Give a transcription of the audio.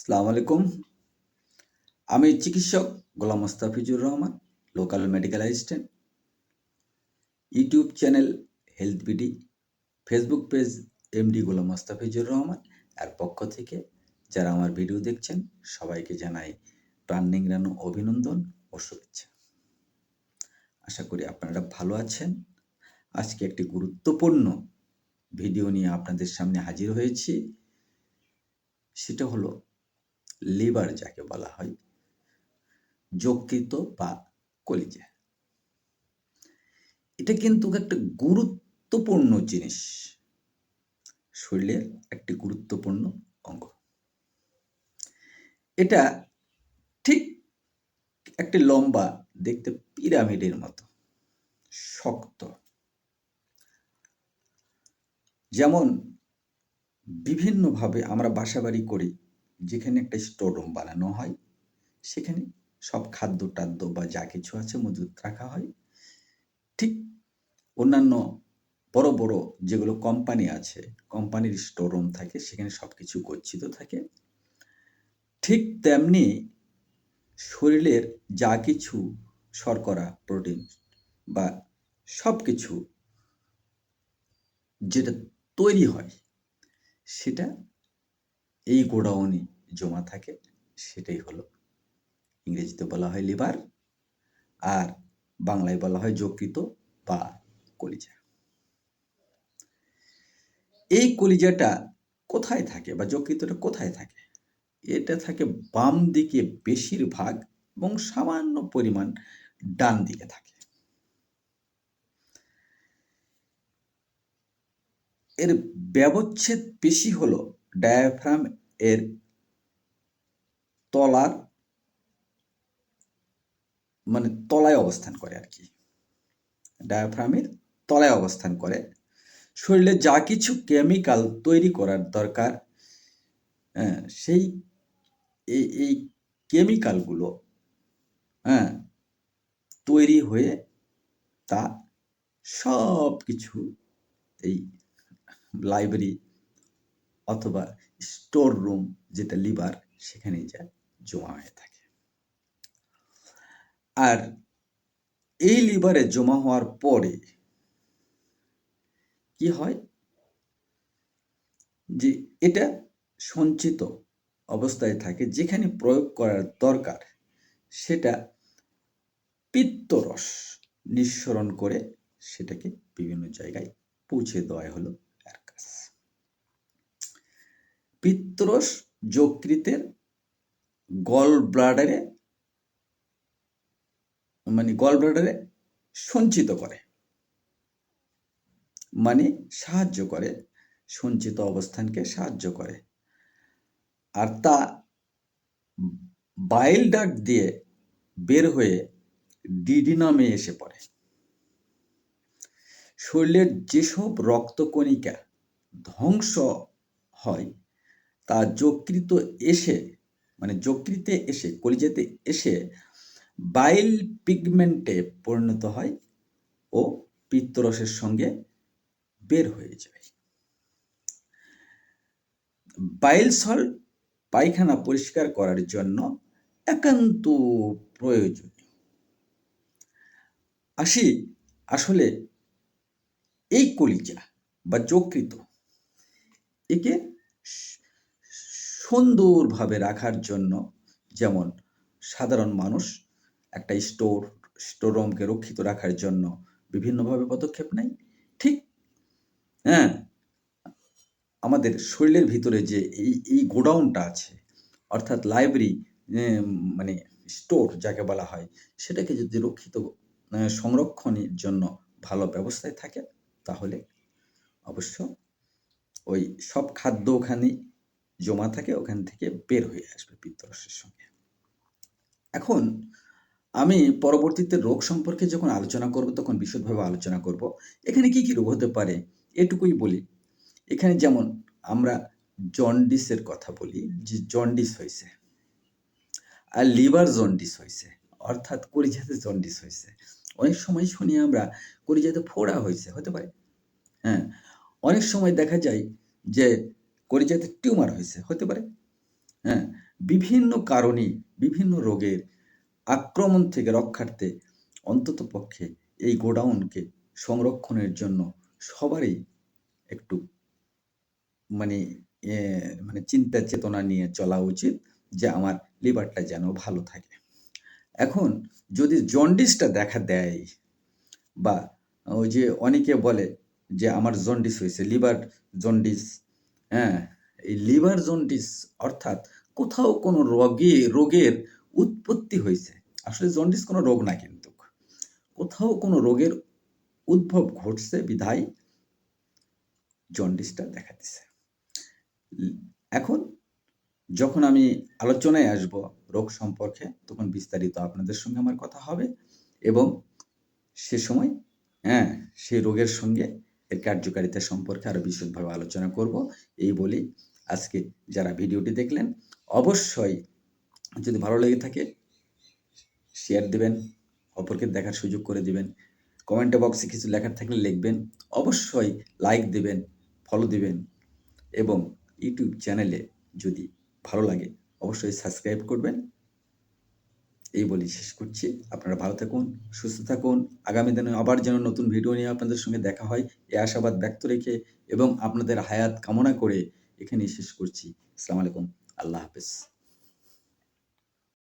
সালাম আলাইকুম। আমি চিকিৎসক Golam Mostafizur Rahman, local medical assistant. YouTube channel health BD, Facebook page MD Golam Mostafizur Rahman এর পক্ষ থেকে যারা আমার ভিডিও দেখছেন, সবাইকে জানাই প্রাণ নিংড়ানো অভিনন্দন ও শুভেচ্ছা। আশা করি আপনারা ভালো আছেন। আজকে একটি গুরুত্বপূর্ণ ভিডিও নিয়ে আপনাদের সামনে হাজির হয়েছি। সেটা হলো লিভার যাকে বলা হয় যকৃত বা কলিজা। এটা কিন্তু একটা গুরুত্বপূর্ণ জিনিস। শরীরের একটি গুরুত্বপূর্ণ অঙ্গ। এটা ঠিক একটি লম্বা, দেখতে পিরামিডের মতো, শক্ত। যেমন, বিভিন্নভাবে আমরা বাসাবাড়ি করি যেখানে একটা স্টোর রুম বানানো হয়, সেখানে সব খাদ্য টাদ্য বা যা কিছু আছে মজুত রাখা হয়। ঠিক অন্যান্য বড় বড় যেগুলো কোম্পানি আছে কোম্পানির স্টোর রুম থাকে, সেখানে সব কিছু গচ্ছিত থাকে। ঠিক তেমনি শরীরের যা কিছু শর্করা প্রোটিন বা সব কিছু যেটা তৈরি হয়, সেটা এই গোডাউনে জমা থাকে, সেটাই হলো। ইংরেজিতে বলা হয় লিভার, আর বাংলায় বলা হয় যকৃত বা কলিজা। এই কলিজাটা কোথায় থাকে বা যকৃতটা কোথায় থাকে? এটা থাকে বাম দিকে বেশিরভাগ এবং সামান্য পরিমাণ ডান দিকে থাকে। এর ব্যবচ্ছেদ পেশি হলো ডায়াফ্রাম এর তলার মানে তলায় অবস্থান করে আর কি। ডায়াফ্রামের তলায় অবস্থান করে। শরীরে যা কিছু কেমিক্যাল তৈরি করার দরকার হ্যাঁ, সেই এই কেমিক্যালগুলো হ্যাঁ তৈরি হয়ে তা সব কিছু এই লাইব্রেরি অথবা স্টোর রুম যেটা লিভার সেখানেই যায় জমা হয়ে থাকে। আর এই লিভারে জমা হওয়ার পরে কি হয়? যে এটা সঞ্চিত অবস্থায় থাকে, যেখানে প্রয়োগ করার দরকার, সেটা পিত্তরস নিঃসরণ করে সেটাকে বিভিন্ন জায়গায় পৌঁছে দেওয়া হলো। পিত্তরস যকৃতের গল ব্লাডারে মানে গল ব্লাডারে সঞ্চিত করে। মানে সাহায্য করে, সঞ্চিত অবস্থানকে সাহায্য করে। আর তা বাইল ডাক দিয়ে বের হয়ে ডিডি নামে এসে পড়ে। শরীরের যেসব রক্তকণিকা ধ্বংস হয় তা যকৃত এসে মানে যকৃতে এসে, কলিজাতে এসে বাইল পিগমেন্টে পরিণত হয় ও পিত্তরসের সঙ্গে বের হয়ে যায়। বাইল সল্ট পায়খানা পরিষ্কার করার জন্য একান্ত প্রয়োজনীয়। আসি আসলে এই কলিজা বা যকৃত, একে সুন্দরভাবে রাখার জন্য যেমন সাধারণ মানুষ একটা স্টোর স্টোর রুমকে রক্ষিত রাখার জন্য বিভিন্নভাবে পদক্ষেপ নেয়। ঠিক হ্যাঁ আমাদের শরীরের ভিতরে যে এই এই গোডাউনটা আছে, অর্থাৎ লাইব্রেরি মানে স্টোর যাকে বলা হয়, সেটাকে যদি রক্ষিত সংরক্ষণের জন্য ভালো ব্যবস্থায় থাকে, তাহলে অবশ্য ওই সব খাদ্য ওখানে জমা থাকে, ওখান থেকে বের হয়ে আসবে পিত্তরসের সঙ্গে। এখন আমি পরবর্তীতে রোগ সম্পর্কে যখন আলোচনা করব, তখন বিশদভাবে আলোচনা করব। এখানে কি কি রোগ হতে পারে এটুকুই বলি। এখানে যেমন আমরা জন্ডিসের কথা বলি, যে জন্ডিস হয়েছে আর লিভার জন্ডিস হয়েছে অর্থাৎ কলিজাতে জন্ডিস হয়েছে অনেক সময় শুনি আমরা কলিজাতে ফোড়া হয়েছে হতে পারে। হ্যাঁ অনেক সময় দেখা যায় যে কলিজাতে টিউমার হয়েছে, হতে পারে? হ্যাঁ বিভিন্ন কারণে বিভিন্ন রোগের আক্রমণ থেকে রক্ষার্থে অন্তত পক্ষে এই গোডাউনকে সংরক্ষণের জন্য সবারই একটু মানে মানে চিন্তা চেতনা নিয়ে চলা উচিত যে আমার লিভারটা যেন ভালো থাকে। এখন যদি জন্ডিসটা দেখা দেয় বা ওই যে অনেকে বলে যে আমার জন্ডিস হয়েছে, লিভার জন্ডিস হ্যাঁ এই লিভার জন্ডিস অর্থাৎ কোথাও কোনো রোগে, রোগের উৎপত্তি হয়েছে। আসলে জন্ডিস কোনো রোগ না কিন্তু। কোথাও কোনো রোগের উদ্ভব ঘটছে, বিধায় জন্ডিসটা দেখা দিছে। এখন যখন আমি আলোচনায় আসব রোগ সম্পর্কে, তখন বিস্তারিত আপনাদের সঙ্গে আমার কথা হবে এবং সে সময় হ্যাঁ সেই রোগের সঙ্গে এর কার্যকারিতা সম্পর্কে আরও বিশদভাবে আলোচনা করব। এই বলি আজকে যারা ভিডিওটি দেখলেন, অবশ্যই যদি ভালো লেগে থাকে শেয়ার দিবেন, অপরকে দেখার সুযোগ করে দিবেন কমেন্ট বক্সে কিছু লেখার থাকলে লিখবেন, অবশ্যই লাইক দিবেন ফলো দিবেন এবং ইউটিউব চ্যানেলে যদি ভালো লাগে, অবশ্যই সাবস্ক্রাইব করবেন। এই বলি শেষ করছি। আপনারা ভালো থাকুন, সুস্থ থাকুন। আগামী দিনে আবার যেন নতুন ভিডিও নিয়ে আপনাদের সঙ্গে দেখা হয়, এ আশাবাদ ব্যক্ত রেখে এবং আপনাদের হায়াত কামনা করে এখানেই শেষ করছি। আসসালামু আলাইকুম। আল্লাহ হাফেজ।